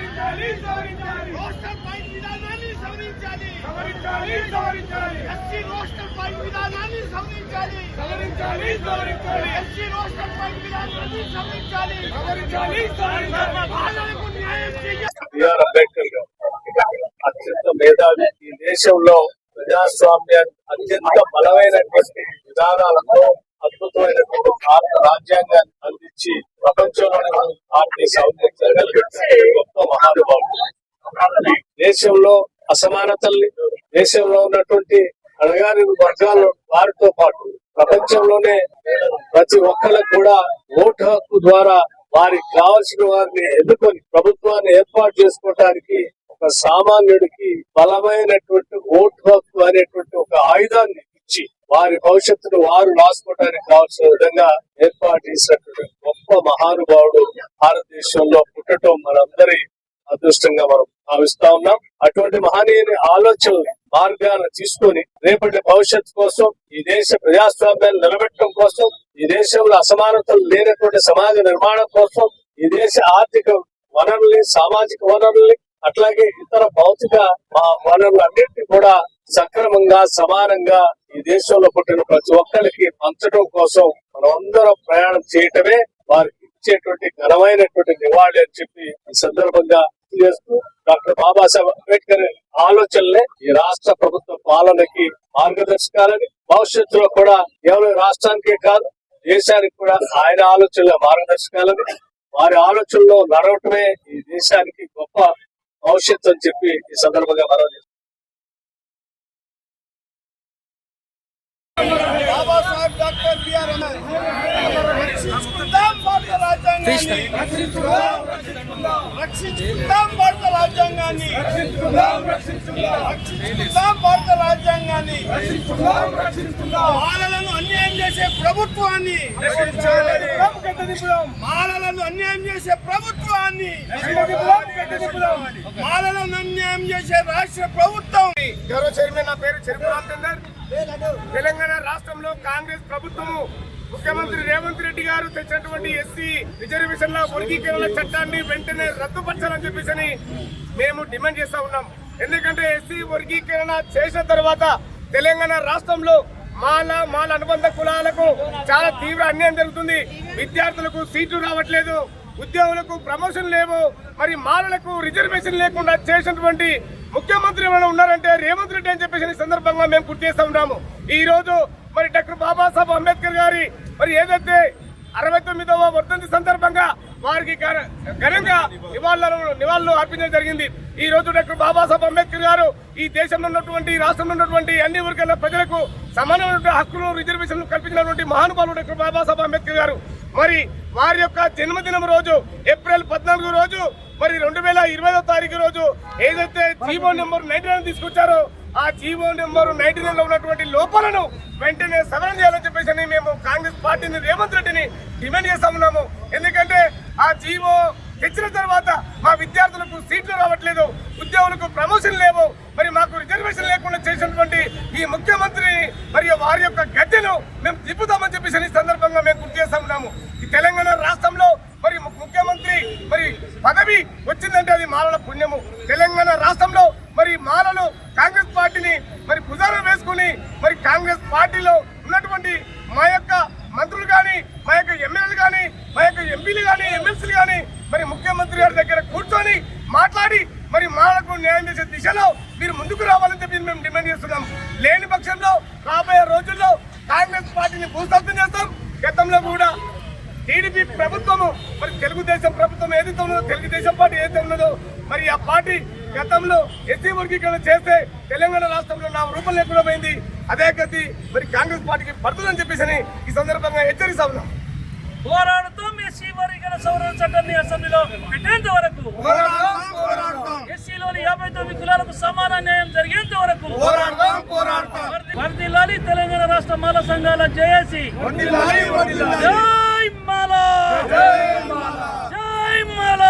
సవరించాలి సవరించాలి. రోస్టర్ పై విధానాన్ని సవరించాలి. సవరించాలి సవరించాలి. ఎస్సీ రోస్టర్ పై విధానాన్ని సవరించాలి. సవరించాలి సవరించాలి. ఎస్సీ రోస్టర్ పై విధానాన్ని సవరించాలి. సవరించాలి సవరించాలి. బాధలకు న్యాయం చేయాలి అంబేద్కర్ అత్యంత మేధావి ఈ దేశంలో ప్రజాస్వామ్యాన్ని అత్యంత బలమైనటువంటి విధానాలతో అద్భుతమైనటువంటి భారత రాజ్యాంగాన్ని అందించి ప్రపంచంలోనే భారతీయ సౌందర్య గొప్ప మహానుభావుడు దేశంలో అసమానతల్ని దేశంలో ఉన్నటువంటి అణగారి వర్గాలు వారితో పాటు ప్రపంచంలోనే ప్రతి ఒక్కరికి కూడా ఓటు హక్కు ద్వారా వారికి కావలసిన వారిని ఎన్నుకొని ప్రభుత్వాన్ని ఏర్పాటు చేసుకోవటానికి ఒక సామాన్యుడికి బలమైనటువంటి ఓటు హక్కు అనేటువంటి ఒక ఆయుధాన్ని ఇచ్చి వారి భవిష్యత్తును వారు రాసుకోవడానికి కావాల్సిన విధంగా ఏర్పాటు చేసినటువంటి గొప్ప మహానుభావుడు భారతదేశంలో పుట్టడం మనందరి అదృష్టంగా మనం భావిస్తా ఉన్నాం. అటువంటి మహనీయుని ఆలోచన మార్గాన్ని తీసుకొని రేపటి భవిష్యత్తు కోసం ఈ దేశ ప్రజాస్వామ్యాన్ని నిలబెట్టడం కోసం ఈ దేశంలో అసమానతలు లేనటువంటి సమాజ నిర్మాణం కోసం ఈ దేశ ఆర్థిక వనరుల్ని సామాజిక వనరుల్ని అట్లాగే ఇతర భౌతిక మా వనరులన్నింటినీ కూడా సక్రమంగా సమానంగా ఈ దేశంలో పుట్టిన ప్రతి ఒక్కరికి పంచడం కోసం మనందరం ప్రయాణం చేయటమే వారికి ఇచ్చేటువంటి ఘనమైనటువంటి నివాళి అని చెప్పి ఈ సందర్భంగా చేస్తూ డాక్టర్ బాబాసాహెబ్ అంబేద్కర్ ఆలోచనలే ఈ రాష్ట్ర ప్రభుత్వ పాలనకి మార్గదర్శకాలని. భవిష్యత్తులో కూడా కేవలం రాష్ట్రానికే కాదు దేశానికి కూడా ఆయన ఆలోచనల మార్గదర్శకాలని. వారి ఆలోచనలో నడవటమే ఈ దేశానికి గొప్ప భవిష్యత్తు అని చెప్పి ఈ సందర్భంగా మనం రక్షించుకుందాం భారత రాజ్యాంగాన్ని. రక్షించుకుందాం. భారత రాజ్యాంగాన్ని. రక్షించుకుందాం రక్షించుకుందాం. రక్షించుకుందాం భారత రాజ్యాంగాన్ని. రక్షించుకుందాం రక్షించుకుందాం. మాలలను అన్యాయం చేసే ప్రభుత్వాన్ని. మాలలను అన్యాయం చేసే ప్రభుత్వాన్ని. మాలలను అన్యాయం చేసే రాష్ట్ర ప్రభుత్వం. గౌరవ చైర్మన్ నా పేరు చెరుకు రామచందర్. తెలంగాణ రాష్ట్రంలో కాంగ్రెస్ ప్రభుత్వము ముఖ్యమంత్రి రేవంత్ రెడ్డి గారు తెచ్చినటువంటి ఎస్సీ రిజర్వేషన్ల వర్గీకరణ చట్టాన్ని వెంటనే రద్దుపరచాలని చెప్పేసి మేము డిమాండ్ చేస్తా ఉన్నాం. ఎందుకంటే ఎస్సీ వర్గీకరణ చేసిన తర్వాత తెలంగాణ రాష్ట్రంలో మాల మాల అనుబంధ కులాలకు చాలా తీవ్ర అన్యాయం జరుగుతుంది. విద్యార్థులకు సీట్లు రావట్లేదు. ఉద్యోగులకు ప్రమోషన్ లేవు మరి మాలలకు రిజర్వేషన్ లేకుండా చేసినటువంటి ముఖ్యమంత్రి ఏమైనా ఉన్నారంటే రేవంత్ రెడ్డి అని చెప్పేసి ఈ సందర్భంగా మేము గుర్తు చేస్తూ ఉన్నాము. ఈ రోజు మరి డాక్టర్ బాబాసాహెబ్ అంబేద్కర్ గారి మరి ఏదైతే అరవై తొమ్మిదవ వర్ధంతి సందర్భంగా వారికి ఘనంగా నివాళులు నివాళులు అర్పించడం జరిగింది. ఈ రోజు డాక్టర్ బాబాసాహెబ్ అంబేద్కర్ గారు ఈ దేశంలో ఉన్నటువంటి రాష్ట్రంలో ఉన్నటువంటి అన్ని వర్గాల ప్రజలకు సమానమైనటువంటి హక్కులు రిజర్వేషన్లు కల్పించినటువంటి మహానుభావుడు డాక్టర్ బాబాసాహెబ్ అంబేద్కర్ గారు. మరి వారి యొక్క జన్మదినం రోజు ఏప్రిల్ పద్నాలుగు రోజు మరి రెండు వేల ఇరవై తారీఖు రోజు ఏదైతే జీవో నెంబర్ నైన్టీ నైన్ తీసుకొచ్చారో ఆ జీవో నెంబర్ నైన్టీ నైన్లో ఉన్నటువంటి లోపాలను వెంటనే సవరణ చేయాలని చెప్పేసి మేము కాంగ్రెస్ పార్టీని రేవంత్ రెడ్డిని డిమాండ్ చేస్తా ఉన్నాము. ఆ జీవో తెచ్చిన తర్వాత మా విద్యార్థులకు సీట్లు రావట్లేదు ఉద్యోగులకు ప్రమోషన్ లేవు. మరి మాకు రిజర్వేషన్ లేకుండా చేసినటువంటి ఈ ముఖ్యమంత్రి మరియు వారి యొక్క గద్దెను మేము తిప్పుతామని చెప్పేసి ఈ సందర్భంగా మేము గుర్తు చేస్తా ఉన్నాము. ఈ తెలంగాణ రాష్ట్రంలో మరి ముఖ్యమంత్రి మరి పదవి వచ్చిందంటే అది మాలల పుణ్యము. తెలంగాణ రాష్ట్రంలో మరి మాలలు కాంగ్రెస్ పార్టీని మరి భుజాన వేసుకుని మరి కాంగ్రెస్ పార్టీలో ఉన్నటువంటి మా యొక్క మంత్రులు కానీ మా యొక్క ఎమ్మెల్యేలు కానీ మా యొక్క ఎంపీలు కానీ ఎమ్మెల్సీలు కానీ మరి ముఖ్యమంత్రి గారి దగ్గర కూర్చొని మాట్లాడి మరి మాలకు న్యాయం చేసే దిశలో మీరు ముందుకు రావాలని చెప్పి మేము డిమాండ్ చేస్తున్నాం. లేని పక్షంలో రాబోయే రోజుల్లో కాంగ్రెస్ పార్టీని భూస్థాపన చేస్తాం. గతంలో కూడా టీడీపీ ప్రభుత్వము మరి తెలుగుదేశం ప్రభుత్వం ఏదైతే ఉన్నదో తెలుగుదేశం పార్టీ ఏదైతే ఉన్నదో మరి ఆ పార్టీ గతంలో ఎస్సీ వర్గీకరణ చేస్తే తెలంగాణ రాష్ట్రంలో నా రూపం లేకుండా పోయింది. అదే గతి మరి కాంగ్రెస్ పార్టీకి పడుతుందని చెప్పేసి ఈ సందర్భంగా హెచ్చరిస్తా ఉన్నాం. పోరాడుతాం ఎస్సీ వర్గీకరణ సవరణ చట్టాన్ని అసెంబ్లీలో పెట్టేంత వరకు ఎస్సీలోని యాభై తొమ్మిది కులాలకు సమాన న్యాయం జరిగేంత వరకు వర్ధిల్లాలి తెలంగాణ రాష్ట్ర మాల సంఘాల జేఏసీ. వండిల్లాలి జై మాల. జై మాల.